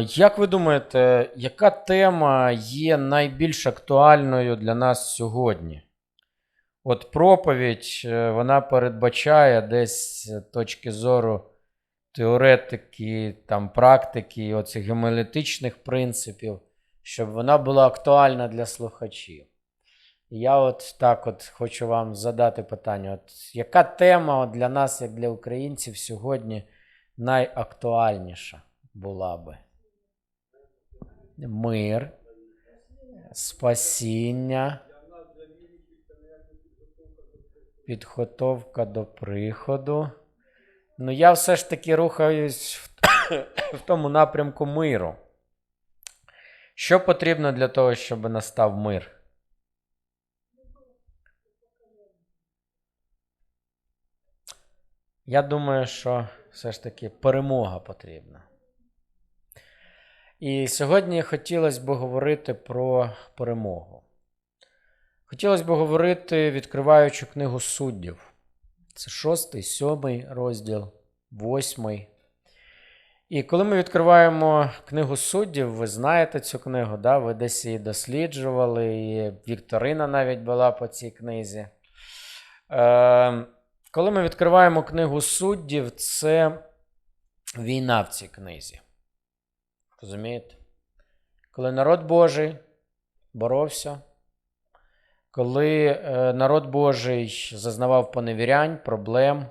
Як ви думаєте, яка тема є найбільш актуальною для нас сьогодні? От проповідь е, вона передбачає десь е, точки зору теоретики, там, практики, оцих гемолітичних принципів, щоб вона була актуальна для слухачів. Я от так от хочу вам задати питання: от яка тема для нас, як для українців, сьогодні найактуальніша була би? Мир, спасіння, підготовка до приходу. Ну, я все ж таки рухаюсь в, в тому напрямку миру. Що потрібно для того, щоб настав мир? Я думаю, що все ж таки перемога потрібна. І сьогодні хотілося б говорити про перемогу. Хотілося б говорити, відкриваючи книгу суддів. Це шостий, сьомий розділ, восьмий. І коли ми відкриваємо книгу суддів, ви знаєте цю книгу, да? ви десь її досліджували, і Вікторина навіть була по цій книзі. Е, коли ми відкриваємо книгу суддів, це війна в цій книзі. Розумієте? Коли народ Божий боровся, коли е, народ Божий зазнавав поневірянь, проблем,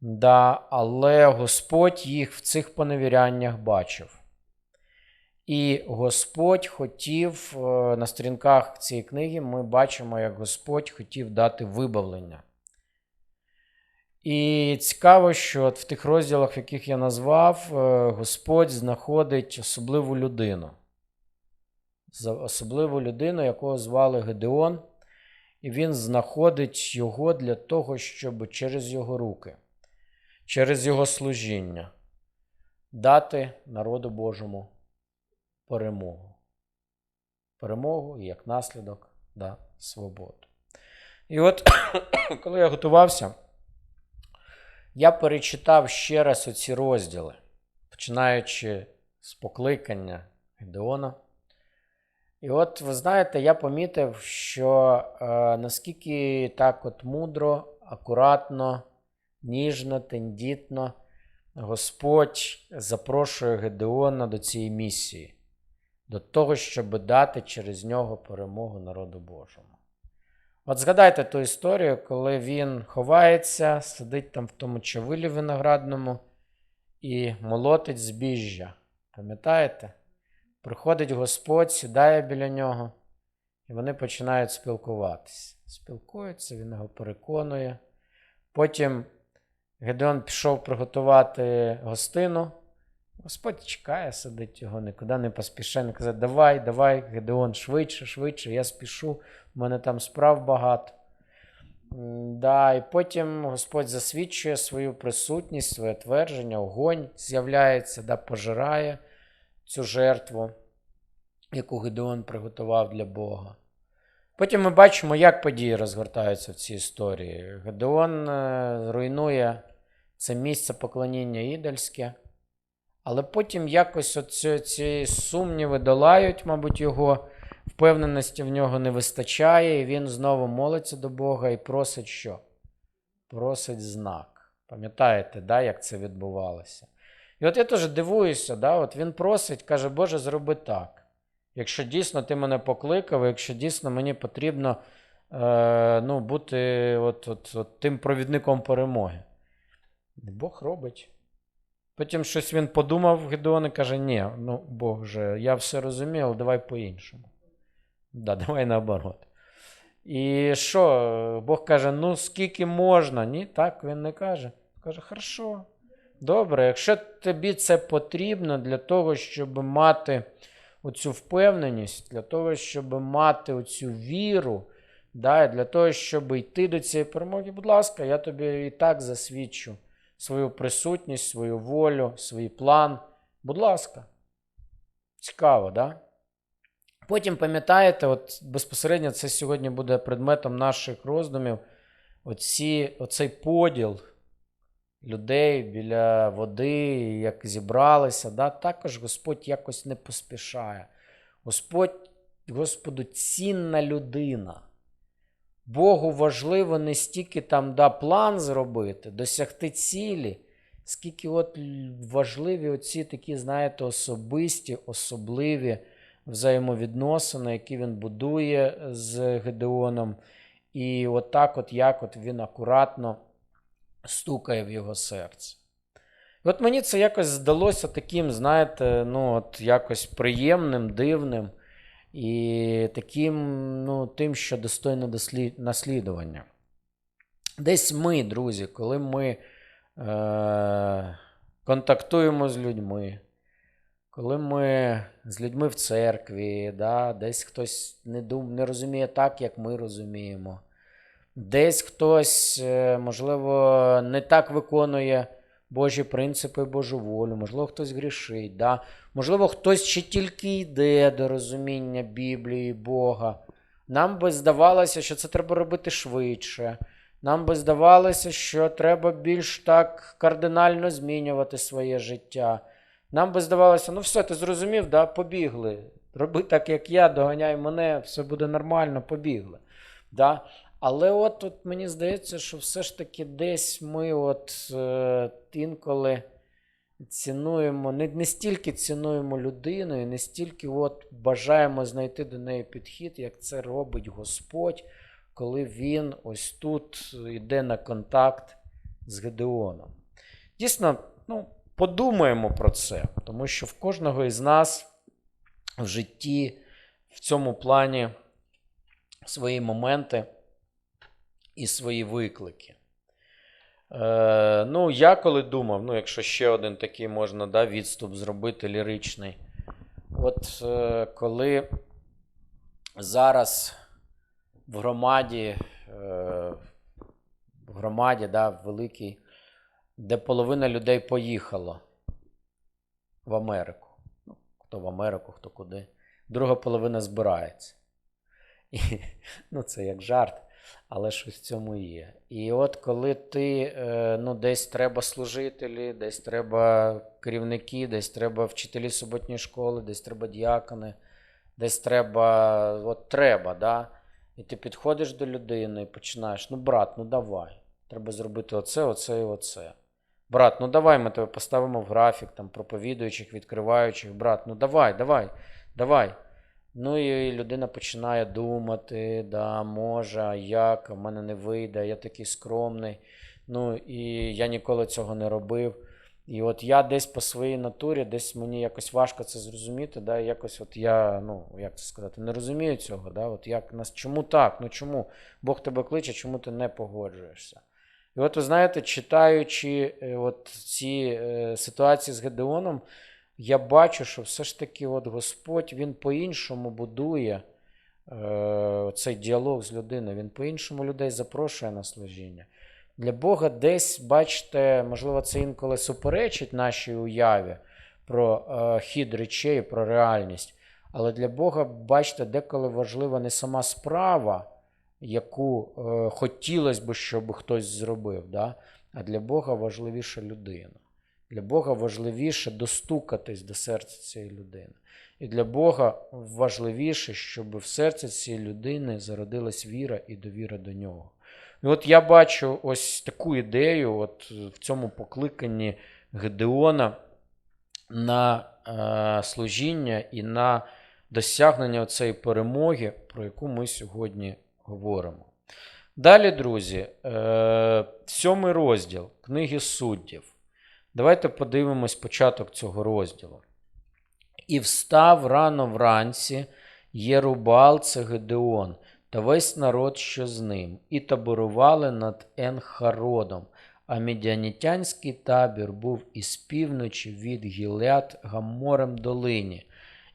да, але Господь їх в цих поневіряннях бачив. І Господь хотів е, на сторінках цієї книги ми бачимо, як Господь хотів дати вибавлення. І цікаво, що от в тих розділах, яких я назвав, е, Господь знаходить особливу людину. Особливу людину, якого звали Гедеон, і він знаходить його для того, щоб через його руки, через його служіння дати народу Божому перемогу. Перемогу і як наслідок да, свободу. І от, коли я готувався, я перечитав ще раз оці розділи, починаючи з покликання Гедеона. І от ви знаєте, я помітив, що е, наскільки так от мудро, акуратно, ніжно, тендітно Господь запрошує Гедеона до цієї місії, до того, щоб дати через нього перемогу народу Божому. От згадайте ту історію, коли він ховається, сидить там в тому чавилі виноградному і молотить збіжжя. Пам'ятаєте? Приходить Господь, сідає біля нього, і вони починають спілкуватися. Спілкуються, він його переконує. Потім Гедеон пішов приготувати гостину. Господь чекає, сидить його, нікуди не поспішає. Він каже, давай, давай, Гедеон, швидше, швидше, я спішу, в мене там справ багато. Да, і потім Господь засвідчує свою присутність, своє твердження, огонь з'являється, да, пожирає цю жертву, яку Гедеон приготував для Бога. Потім ми бачимо, як події розгортаються в цій історії. Гедеон е, руйнує це місце поклоніння ідольське, але потім якось оці, ці сумніви долають, мабуть, його впевненості в нього не вистачає, і він знову молиться до Бога і просить що? Просить знак. Пам'ятаєте, да, як це відбувалося? І от я теж дивуюся, да, от він просить, каже, Боже, зроби так. Якщо дійсно ти мене покликав, якщо дійсно мені потрібно е, ну, бути от, от, от тим провідником перемоги. Бог робить. Потім щось він подумав, Гедеон і каже: ні, ну Бог же, я все розумію, але давай по-іншому. Да, давай наоборот. І що? Бог каже: ну скільки можна? Ні, так він не каже. Каже, хорошо. Добре, якщо тобі це потрібно для того, щоб мати оцю впевненість, для того, щоб мати оцю віру, да, для того, щоб йти до цієї перемоги, будь ласка, я тобі і так засвідчу свою присутність, свою волю, свій план. Будь ласка. Цікаво, да? Потім пам'ятаєте, от безпосередньо це сьогодні буде предметом наших роздумів. Оці, оцей поділ людей біля води, як зібралися. Да? Також Господь якось не поспішає. Господь, Господу, цінна людина. Богу важливо не стільки там да, план зробити, досягти цілі, скільки от важливі оці такі, знаєте, особисті, особливі взаємовідносини, які він будує з Гедеоном. І отак, от як от він акуратно стукає в його серце. І от мені це якось здалося таким, знаєте, ну, от якось приємним, дивним і таким, ну, тим, що достойно дослід... наслідування. Десь ми, друзі, коли ми е... контактуємо з людьми, коли ми з людьми в церкві, да, десь хтось не, дум... не розуміє так, як ми розуміємо. Десь хтось, е, можливо, не так виконує Божі принципи, Божу волю, можливо, хтось грішить, да? можливо, хтось ще тільки йде до розуміння Біблії, Бога. Нам би здавалося, що це треба робити швидше. Нам би здавалося, що треба більш так кардинально змінювати своє життя. Нам би здавалося, ну все, ти зрозумів, да? побігли. Роби так, як я, доганяй мене, все буде нормально, побігли. Да? Але от, от мені здається, що все ж таки десь ми от е, інколи цінуємо, не, не стільки цінуємо людину, і не стільки от бажаємо знайти до неї підхід, як це робить Господь, коли він ось тут йде на контакт з Гедеоном. Дійсно, ну, подумаємо про це, тому що в кожного із нас в житті в цьому плані свої моменти і свої виклики. Е, ну, я коли думав, ну, якщо ще один такий можна да, відступ зробити ліричний. От е, коли зараз в громаді, е, в громаді, да, великій, де половина людей поїхало в Америку. Ну, хто в Америку, хто куди. Друга половина збирається. І, ну, це як жарт, але щось в цьому є. І от коли ти е, ну, десь треба служителі, десь треба керівники, десь треба вчителі суботньої школи, десь треба діакони, десь треба, от треба, да? і ти підходиш до людини і починаєш: ну, брат, ну давай, треба зробити оце, оце і оце. Брат, ну давай ми тебе поставимо в графік, там, проповідуючих, відкриваючих. Брат, ну давай, давай, давай. Ну і людина починає думати, да, може, як, в мене не вийде, я такий скромний. Ну і я ніколи цього не робив. І от я десь по своїй натурі, десь мені якось важко це зрозуміти. Да, якось от я, ну, як це сказати, не розумію цього. Да, от як Чому так? Ну чому Бог тебе кличе, чому ти не погоджуєшся? І от ви знаєте, читаючи е, от ці е, ситуації з Гедеоном, я бачу, що все ж таки от Господь він по-іншому будує е, цей діалог з людиною, він по-іншому людей запрошує на служіння. Для Бога десь, бачите, можливо, це інколи суперечить нашій уяві про е, хід речей, про реальність. Але для Бога, бачите, деколи важлива не сама справа, яку е, хотілося б, щоб хтось зробив, да? а для Бога важливіша людина. Для Бога важливіше достукатись до серця цієї людини. І для Бога важливіше, щоб в серці цієї людини зародилась віра і довіра до нього. І от я бачу ось таку ідею от в цьому покликанні Гедеона на е, служіння і на досягнення цієї перемоги, про яку ми сьогодні говоримо. Далі, друзі, е, сьомий розділ книги суддів. Давайте подивимось початок цього розділу. І встав рано вранці Єрубал, це Гедеон, та весь народ, що з ним, і таборували над Енхародом, а медіанітянський табір був із півночі від Гілят Гамморем долині.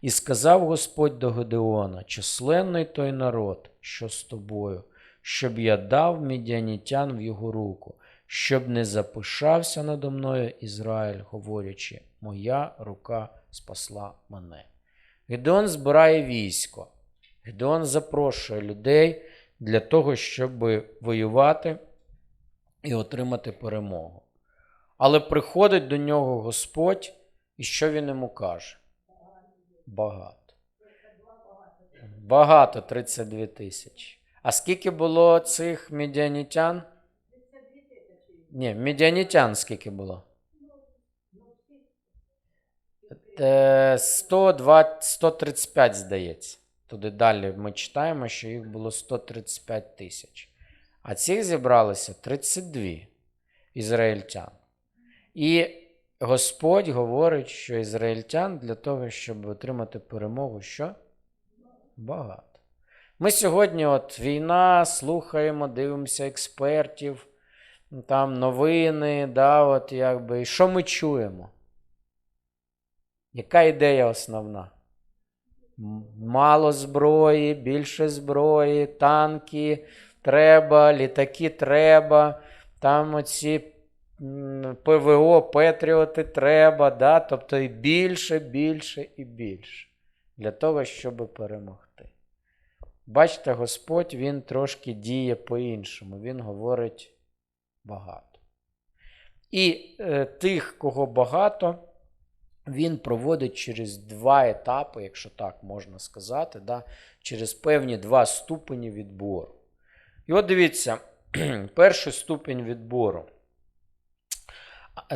І сказав Господь до Гедеона: численний той народ, що з тобою, щоб я дав медіанітян в його руку, щоб не запишався надо мною Ізраїль, говорячи, моя рука спасла мене. Гедеон збирає військо. Гедеон запрошує людей для того, щоб воювати і отримати перемогу. Але приходить до нього Господь, і що він йому каже? Багато. Багато 32 тисячі. А скільки було цих медіанітян? Ні, медіанітян скільки було? Е, 135, здається. Туди далі ми читаємо, що їх було 135 тисяч. А цих зібралося 32 ізраїльтян. І Господь говорить, що ізраїльтян для того, щоб отримати перемогу, що? Багато. Ми сьогодні, от війна, слухаємо, дивимося експертів, там новини, да, от якби. І що ми чуємо? Яка ідея основна? Мало зброї, більше зброї, танки треба, літаки треба, там оці ПВО, Петріоти треба, да? тобто і більше, більше і більше для того, щоб перемогти. Бачите, Господь Він трошки діє по-іншому, Він говорить багато. І е, тих, кого багато, він проводить через два етапи, якщо так можна сказати, да, через певні два ступені відбору. І от дивіться, перший ступінь відбору.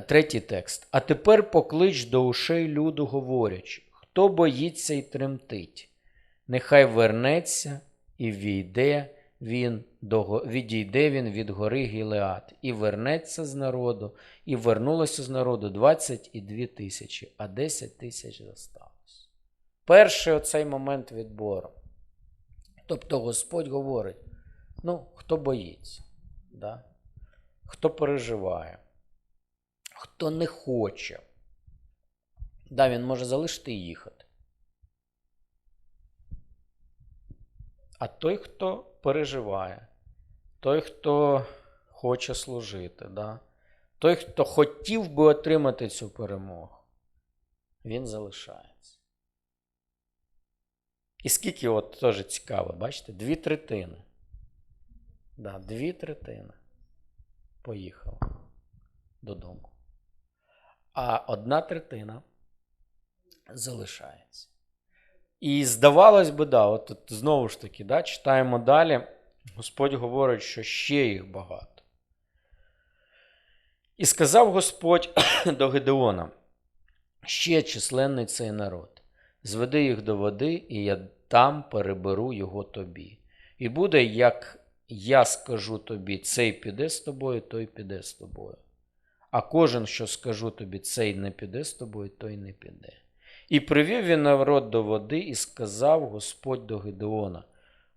Третій текст. А тепер поклич до ушей люду, говорячи, хто боїться і тремтить, нехай вернеться і війде він до, відійде він від гори Гілеат, і вернеться з народу, і вернулося з народу 22 тисячі, а 10 тисяч зосталось. Перший оцей момент відбору. Тобто Господь говорить: ну, хто боїться, да? хто переживає, хто не хоче. Да, він може залишити їхати. А той, хто переживає, той, хто хоче служити, да? той, хто хотів би отримати цю перемогу, він залишається. І скільки, от теж цікаво, бачите, дві третини. Да, дві третини поїхала додому. А одна третина залишається. І здавалось би, да, от тут знову ж таки, да, читаємо далі. Господь говорить, що ще їх багато. І сказав Господь до Гедеона: ще численний цей народ, зведи їх до води, і я там переберу його тобі. І буде, як я скажу тобі, цей піде з тобою, той піде з тобою. А кожен, що скажу тобі, цей не піде з тобою, той не піде. І привів він народ до води, і сказав Господь до Гедеона: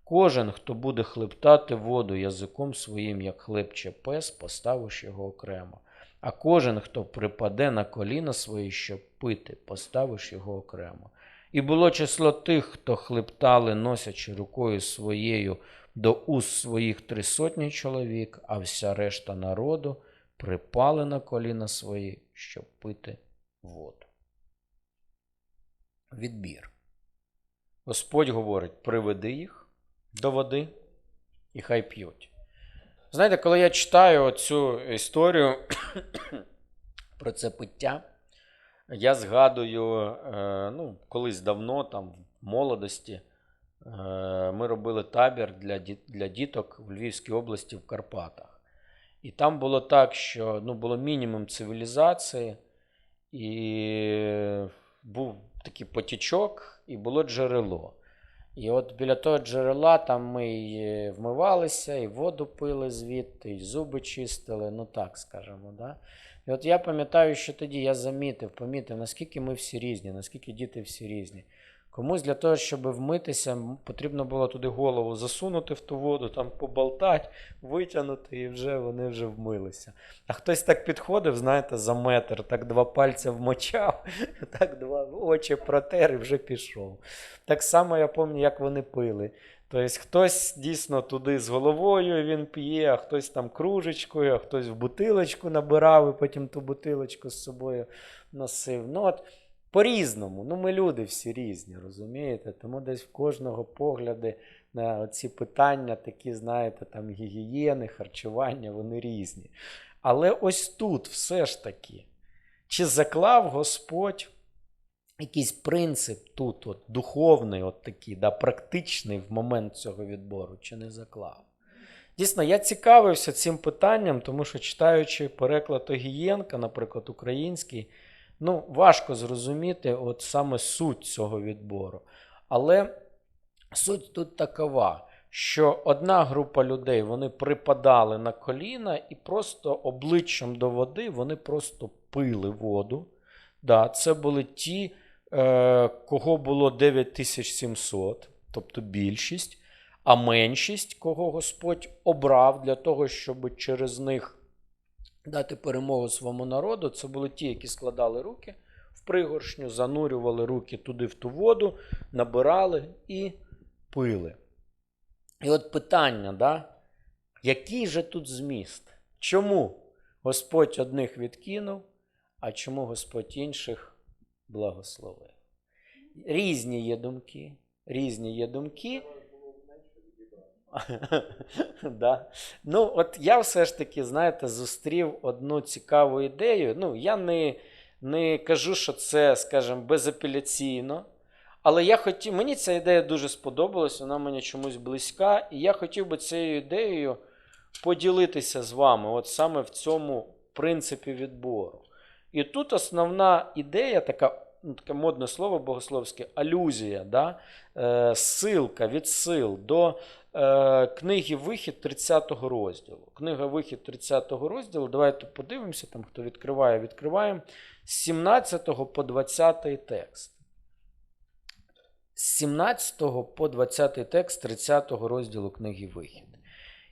Кожен, хто буде хлептати воду язиком своїм, як хлебче пес, поставиш його окремо. А кожен, хто припаде на коліна свої, щоб пити, поставиш його окремо. І було число тих, хто хлептали, носячи рукою своєю до уст своїх три сотні чоловік, а вся решта народу припали на коліна свої, щоб пити воду. Відбір. Господь говорить: приведи їх до води і хай п'ють. Знаєте, коли я читаю цю історію про це пиття, я згадую, е, ну, колись давно, там, в молодості, е, ми робили табір для, для діток в Львівській області в Карпатах. І там було так, що ну, було мінімум цивілізації, і був такий потічок, і було джерело. І от біля того джерела там ми і вмивалися, і воду пили звідти, і зуби чистили, ну так скажемо. Да? І от я пам'ятаю, що тоді я замітив, помітив, наскільки ми всі різні, наскільки діти всі різні. Комусь для того, щоб вмитися, потрібно було туди голову засунути в ту воду, там поболтати, витягнути, і вже вони вже вмилися. А хтось так підходив, знаєте, за метр, так два пальця вмочав, так два очі протер і вже пішов. Так само я пам'ятаю, як вони пили. Тобто хтось дійсно туди з головою він п'є, а хтось там кружечкою, а хтось в бутилочку набирав і потім ту бутилочку з собою носив. Ну от по-різному. Ну, ми люди всі різні, розумієте? Тому десь в кожного погляди на ці питання, такі, знаєте, там гігієни, харчування, вони різні. Але ось тут все ж таки, чи заклав Господь якийсь принцип тут, от, духовний, от такий, да, практичний в момент цього відбору, чи не заклав? Дійсно, я цікавився цим питанням, тому що читаючи переклад Огієнка, наприклад, український, ну, важко зрозуміти от саме суть цього відбору. Але суть тут такова, що одна група людей вони припадали на коліна і просто обличчям до води вони просто пили воду. Да, це були ті, е, кого було 9700, тобто більшість, а меншість, кого Господь обрав для того, щоб через них дати перемогу своєму народу, це були ті, які складали руки в пригоршню, занурювали руки туди в ту воду, набирали і пили. І от питання, да? який же тут зміст? Чому Господь одних відкинув, а чому Господь інших благословив? Різні є думки. Різні є думки. да. Ну, от я все ж таки, знаєте, зустрів одну цікаву ідею. Ну, я не, не кажу, що це, скажімо, безапеляційно. Але я хотів, мені ця ідея дуже сподобалась, вона мені чомусь близька, і я хотів би цією ідеєю поділитися з вами, от саме в цьому принципі відбору. І тут основна ідея, така, ну, таке модне слово богословське, алюзія, да? е, силка, відсил до книги Вихід 30-го розділу. Книга Вихід 30-го розділу. Давайте подивимося, там хто відкриває, відкриваємо з 17 по 20 текст. З 17 по 20 текст 30 розділу книги Вихід.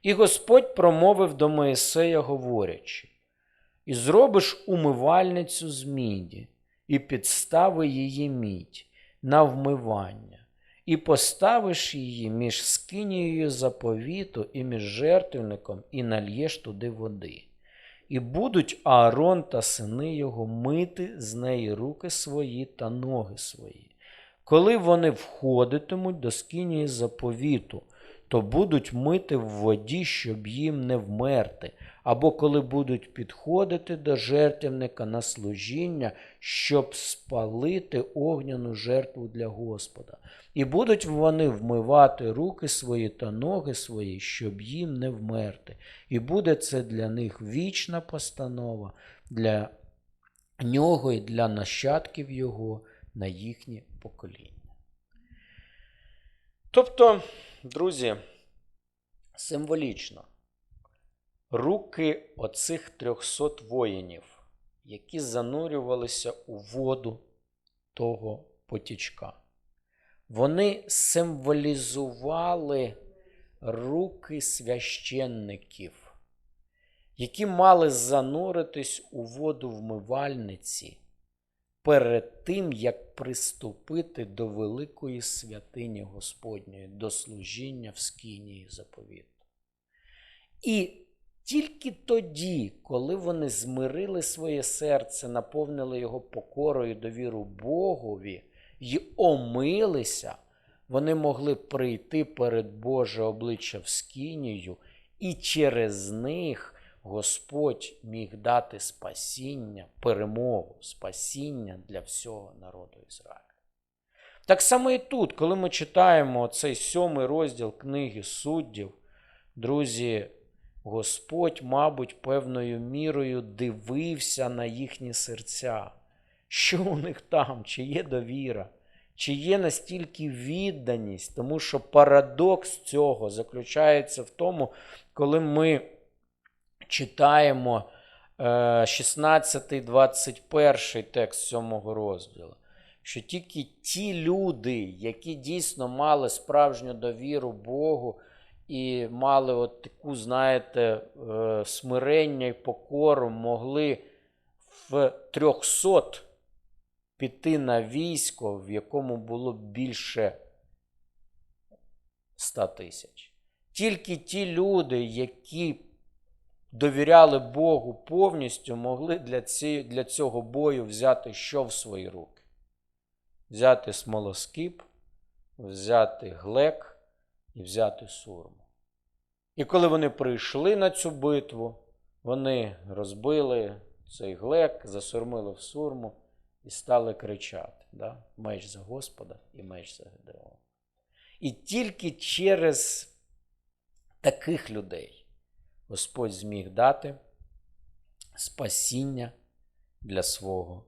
І Господь промовив до Моїсея, говорячи: І зробиш умивальницю з міді, і підстави її мідь на вмивання, і поставиш її між скинією заповіту і між жертвенником, і нальєш туди води. І будуть Аарон та сини його мити з неї руки свої та ноги свої. Коли вони входитимуть до скинії заповіту, то будуть мити в воді, щоб їм не вмерти, або коли будуть підходити до жертвника на служіння, щоб спалити огняну жертву для Господа. І будуть вони вмивати руки свої та ноги свої, щоб їм не вмерти. І буде це для них вічна постанова для нього і для нащадків його на їхнє покоління. Тобто, друзі, символічно, руки оцих трьохсот воїнів, які занурювалися у воду того потічка, вони символізували руки священників, які мали зануритись у воду вмивальниці перед тим, як приступити до великої святині Господньої, до служіння в скинії заповіту. І тільки тоді, коли вони змирили своє серце, наповнили його покорою довіру Богові і омилися, вони могли прийти перед Боже обличчя в скинію, і через них Господь міг дати спасіння, перемогу, спасіння для всього народу Ізраїля. Так само і тут, коли ми читаємо цей сьомий розділ книги суддів, друзі, Господь, мабуть, певною мірою дивився на їхні серця. Що у них там, чи є довіра, чи є настільки відданість, тому що парадокс цього заключається в тому, коли ми читаємо 16-21 е, текст 7 розділу, що тільки ті люди, які дійсно мали справжню довіру Богу і мали от таку, знаєте, е, смирення і покору, могли в 300 піти на військо, в якому було більше 100 тисяч. Тільки ті люди, які довіряли Богу повністю, могли для, ці, для цього бою взяти що в свої руки? Взяти смолоскип, взяти глек і взяти сурму. І коли вони прийшли на цю битву, Вони розбили цей глек, засурмили в сурму і стали кричати: да? меч за Господа і меч за Гедеона. І тільки через таких людей Господь зміг дати спасіння для свого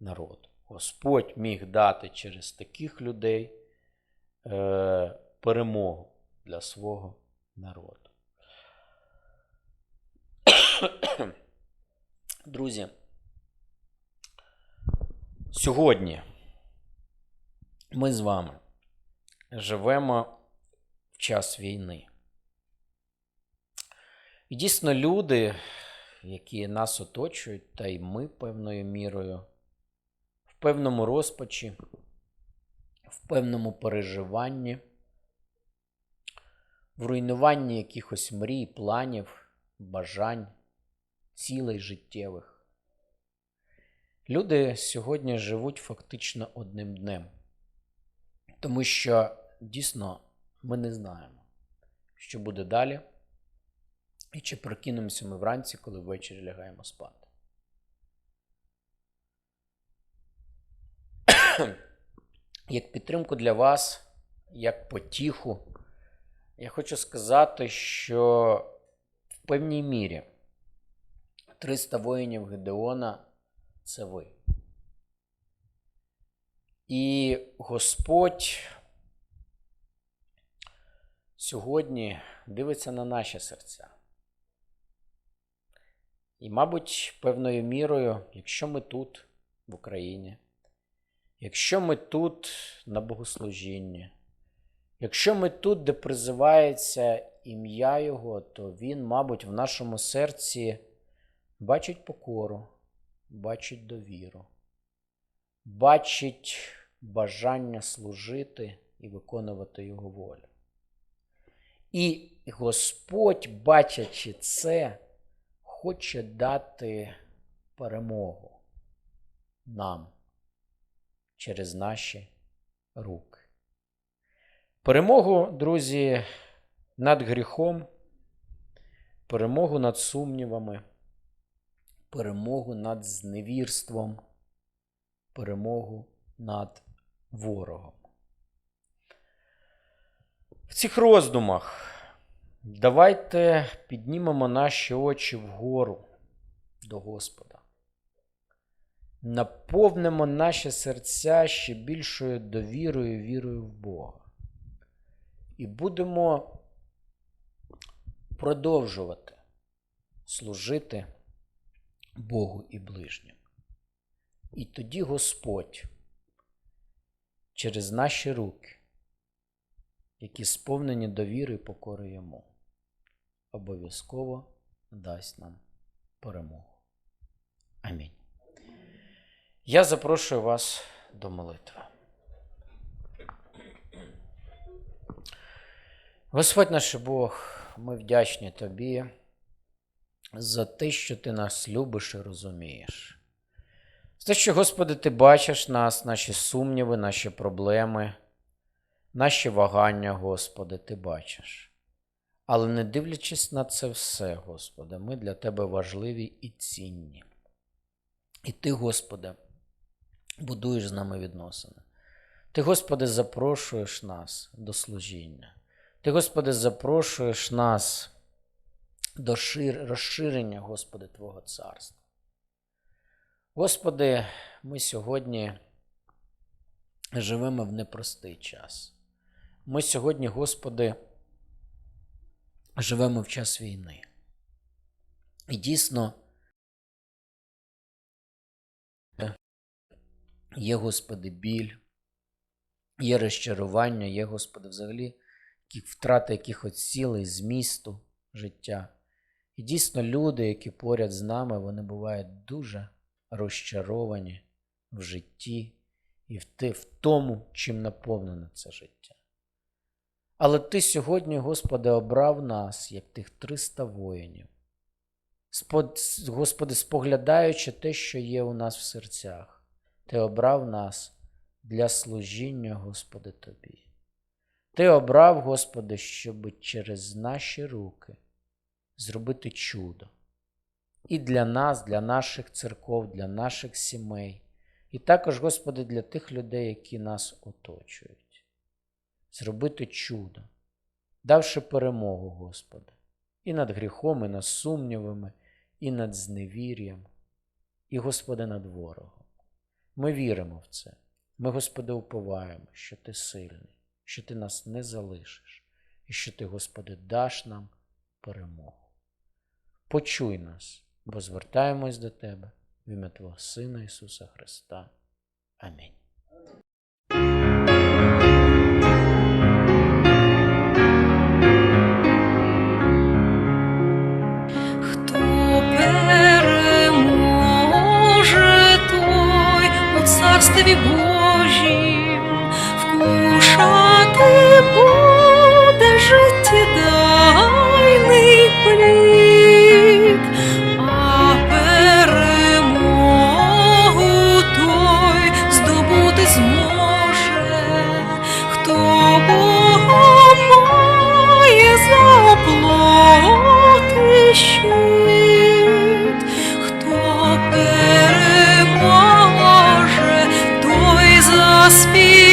народу. Господь міг дати через таких людей е, перемогу для свого народу. Друзі, сьогодні ми з вами живемо в час війни. І дійсно люди, які нас оточують, та й ми певною мірою, в певному розпачі, в певному переживанні, в руйнуванні якихось мрій, планів, бажань, цілей життєвих. Люди сьогодні живуть фактично одним днем, тому що дійсно ми не знаємо, що буде далі, і чи прокинемося ми вранці, коли ввечері лягаємо спати. Як підтримку для вас, як потіху, я хочу сказати, що в певній мірі 300 воїнів Гедеона це ви. І Господь сьогодні дивиться на наші серця. І, мабуть, певною мірою, якщо ми тут, в Україні, якщо ми тут на богослужінні, якщо ми тут, де призивається ім'я Його, то Він, мабуть, в нашому серці бачить покору, бачить довіру, бачить бажання служити і виконувати Його волю. І Господь, бачачи це, хоче дати перемогу нам через наші руки. Перемогу, друзі, над гріхом, перемогу над сумнівами, перемогу над зневірством, перемогу над ворогом. В цих роздумах давайте піднімемо наші очі вгору до Господа. Наповнимо наші серця ще більшою довірою вірою в Бога. І будемо продовжувати служити Богу і ближнім. І тоді Господь через наші руки, які сповнені довіри і покори Йому, обов'язково дасть нам перемогу. Амінь. Я запрошую вас до молитви. Господь наш Бог, ми вдячні Тобі за те, що Ти нас любиш і розумієш. За те, що, Господи, Ти бачиш нас, наші сумніви, наші проблеми, наші вагання, Господи, Ти бачиш. Але не дивлячись на це все, Господи, ми для Тебе важливі і цінні. І Ти, Господи, будуєш з нами відносини. Ти, Господи, запрошуєш нас до служіння. Ти, Господи, запрошуєш нас до шир... розширення, Господи, Твого царства. Господи, ми сьогодні живемо в непростий час. Ми сьогодні, Господи, живемо в час війни. І дійсно є, Господи, біль, є розчарування, є, Господи, взагалі втрати якихось цілей, змісту життя. І дійсно люди, які поряд з нами, вони бувають дуже розчаровані в житті і в, тому, чим наповнене це життя. Але Ти сьогодні, Господи, обрав нас, як тих 300 воїнів. Господи, споглядаючи те, що є у нас в серцях, Ти обрав нас для служіння, Господи, Тобі. Ти обрав, Господи, щоб через наші руки зробити чудо, і для нас, для наших церков, для наших сімей. І також, Господи, для тих людей, які нас оточують. Зробити чудо, давши перемогу, Господи, і над гріхом, і над сумнівами, і над зневір'ям, і, Господи, над ворогом. Ми віримо в це. Ми, Господи, уповаємо, що Ти сильний, що Ти нас не залишиш, і що Ти, Господи, даш нам перемогу. Почуй нас, бо звертаємось до Тебе в ім'я Твого Сина Ісуса Христа. Амінь. Хто буде життєдайний а перемогу здобути зможе, хто Бога має за оплоти щит, хто переможе, той заспіває